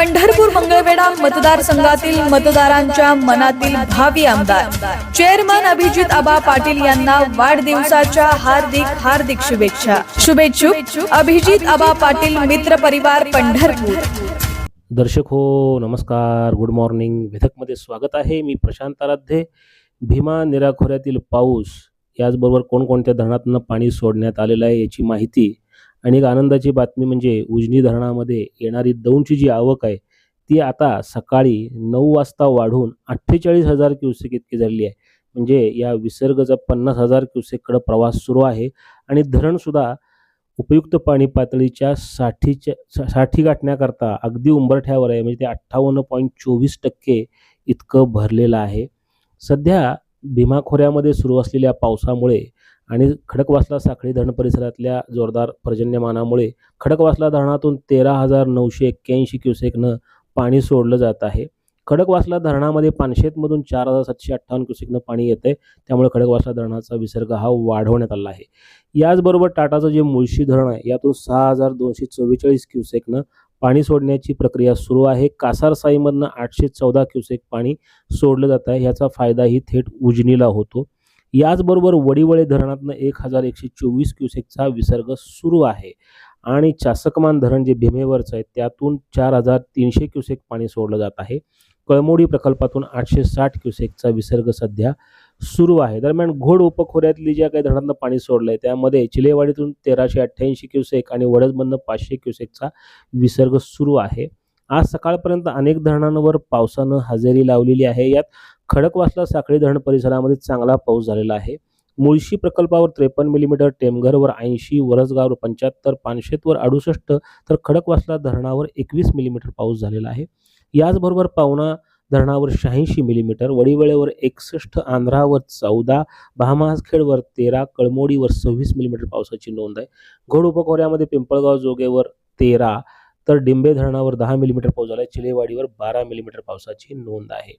पंढरपूर मंगळवेढा मतदारसंघातील मतदारांच्या मनातील भावी आमदार. चेअरमन अभिजित आबा पाटील यांना वाढदिवसाच्या हार्दिक हार्दिक शुभेच्छा. शुभेच्छुक अभिजित आबा पाटील मित्र परिवार पंढरपूर. दर्शक हो नमस्कार. गुड मॉर्निंग विधकमध्ये स्वागत आहे. मी प्रशांत आराध्ये. भीमा निराखोऱ्यातील पाऊस. याचबरोबर कोणकोणत्या धरणातून पाणी सोडण्यात आलेलं आहे याची माहिती आणि एक आनंदाची बातमी म्हणजे उजनी धरणामध्ये येणारी दौंडची जी आवक आहे ती आता सकाळी नऊ वाजता वाढून अठ्ठेचाळीस हजार क्युसेक इतकी झालेली आहे. म्हणजे या विसर्गाचा पन्नास हजार क्युसेककडं प्रवास सुरू आहे आणि धरणसुद्धा उपयुक्त पाणी पातळीच्या साठीच्या सा- साठी गाठण्याकरता अगदी उंबरठ्यावर आहे. म्हणजे ते अठ्ठावन्न पॉईंट चोवीस टक्के इतकं भरलेलं आहे. सध्या भीमा खोऱ्यामध्ये सुरू असलेल्या पावसामुळे आणि खडकवासला साखळी धरण परिसरातल्या जोरदार पर्जन्यमानामुळे खडकवासला धरणातून तेरा हजार नऊशे एक्क्याऐंशी क्युसेकनं पाणी सोडलं जात आहे. खडकवासला धरणामध्ये पानशेतमधून चार हजार सातशे अठ्ठावन्न क्युसेकनं पाणी येतं त्यामुळे खडकवासला धरणाचा विसर्ग हा वाढवण्यात आला आहे. याचबरोबर टाटाचं जे मुळशी धरण आहे यातून सहा हजार दोनशे चव्वेचाळीस क्युसेकनं पाणी सोडण्याची प्रक्रिया सुरू आहे. कासारसाईमधनं आठशे चौदा क्युसेक पाणी सोडलं जात आहे. ह्याचा फायदाही थेट उजनीला होतो. याचबरोबर वडिवळे धरणातनं एक हजार एकशे चोवीस क्युसेकचा विसर्ग सुरू आहे. आणि चासकमान धरण जे भीमेवरचं आहे त्यातून चार हजार तीनशे क्युसेक पाणी सोडलं जात आहे. कळमोडी प्रकल्पातून आठशे साठ क्युसेकचा विसर्ग सध्या सुरू आहे. दरम्यान घोड उपखोऱ्यातली ज्या काही धरणातनं पाणी सोडलं आहे त्यामध्ये चिलेवाडीतून तेराशे अठ्ठ्याऐंशी क्युसेक आणि वडदमधनं पाचशे क्युसेकचा विसर्ग सुरू आहे. आज सकाळपर्यंत अनेक धरणांवर पावसानं हजेरी लावलेली आहे. यात खडकवासला साखळी धरण परिसरामध्ये चांगला पाऊस झालेला आहे. मुळशी प्रकल्पावर त्रेपन्न मिलीमीटर टेमघरवर ऐंशी वरसगाववर पंच्याहत्तर पानशेतवर अडुसष्ट तर खडकवासला धरणावर एकवीस मिलीमीटर पाऊस झालेला आहे. याचबरोबर पावना धरणावर शहाऐंशी मिलीमीटर वडीवेळेवर एकसष्ट आंध्रावर चौदा बहामासखेडवर तेरा कळमोडीवर सव्वीस मिलीमीटर पावसाची नोंद आहे. घोड उपखोऱ्यामध्ये पिंपळगाव जोगेवर तेरा तर डिंबे धरणावर दहा मिलीमीटर पाऊस झाला आहे. चिलेवाडीवर बारा मिलीमीटर पावसाची नोंद आहे.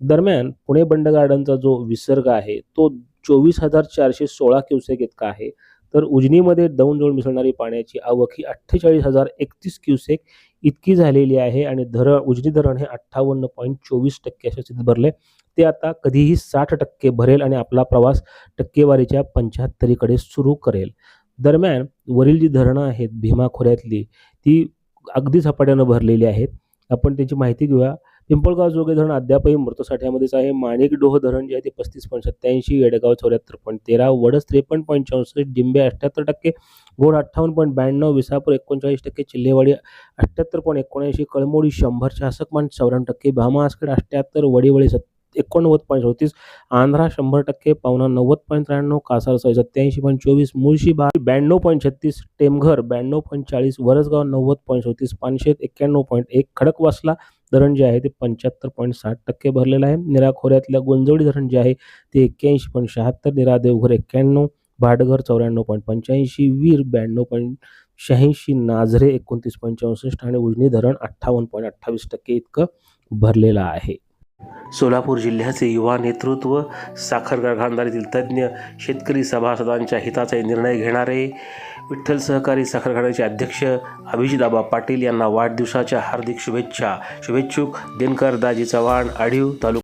दरम्यान पुणे बंड गार्डनचा जो विसर्ग आहे तो चोवीस हजार चारशे सोळा क्युसेक इतका आहे. तर उजनीमध्ये दौंड मिसळणारी पाण्याची आवक ही अठ्ठेचाळीस हजार एकतीस क्युसेक इतकी झालेली आहे आणि धरण उजनी धरण हे अठ्ठावन्न पॉईंट चोवीस टक्के अशा स्थितीत भरले. ते आता कधीही साठ टक्के भरेल आणि आपला प्रवास टक्केवारीच्या पंच्याहत्तरीकडे सुरू करेल. दरम्यान वरील जी धरणं आहेत भीमा खोऱ्यातली ती अगदी झपाट्यानं भरलेली आहेत. आपण त्याची माहिती घेऊया. पिंपळगाव जोगे धरण अद्यापही मृतसाठ्यामध्येच आहे. माणिक डोह धरण जे आहे ते पस्तीस पॉईंट सत्याऐंशी येडगाव चौऱ्याहत्तर पॉईंट तेरा वडस त्रेपन्न पॉईंट चौसष्ट डिंबे अठ्ठ्याहत्तर टक्के गोड अठ्ठावन्न पॉईंट ब्याण्णव विसापूर एकोणचाळीस टक्के चिल्लेवाडी अठ्ठ्याहत्तर पॉईंट एकोणऐंशी कळमोडी शंभर छासक पॉईंट चौऱ्याण्णव टक्के भामासकडे अठ्ठ्याहत्तर वडीवळी सत्तर एकोणनव्वद पॉईंट चौतीस आंध्रा शंभर टक्के पावना नव्वद पॉईंट त्र्याण्णव कासारसाई सत्याऐंशी पॉईंट चोवीस मुळशी बा ब्याण्णव पॉईंट छत्तीस टेमघर ब्याण्णव पॉईंट चाळीस वरसगाव नव्वद पॉईंट चौतीस पानशेत एक्क्याण्णव पॉईंट एक खडकवासला धरण जे आहे ते पंच्याहत्तर पॉईंट साठ टक्के भरलेलं आहे. निराखोऱ्यातल्या गोंजवडी धरण जे आहे ते एक्क्याऐंशी पॉईंट शहात्तर निरा देवघर एक्क्याण्णव भाटघर चौऱ्याण्णव पॉईंट पंच्याऐंशी वीर ब्याण्णव पॉईंट शहाऐंशी नाझरे एकोणतीस पॉईंट चौसष्ट आणि उजनी धरण अठ्ठावन्न पॉईंट अठ्ठावीस टक्के इतकं भरलेलं आहे. सोलापूर जिल्ह्याचे युवा नेतृत्व साखर कारखानदारीतील तज्ज्ञ शेतकरी सभासदांच्या हिताचे निर्णय घेणारे विठ्ठल सहकारी साखर कारखान्याचे अध्यक्ष अभिजिताबा पाटील यांना वाढदिवसाच्या हार्दिक शुभेच्छा. शुभेच्छुक दिनकर दाजी चव्हाण आढीव तालुका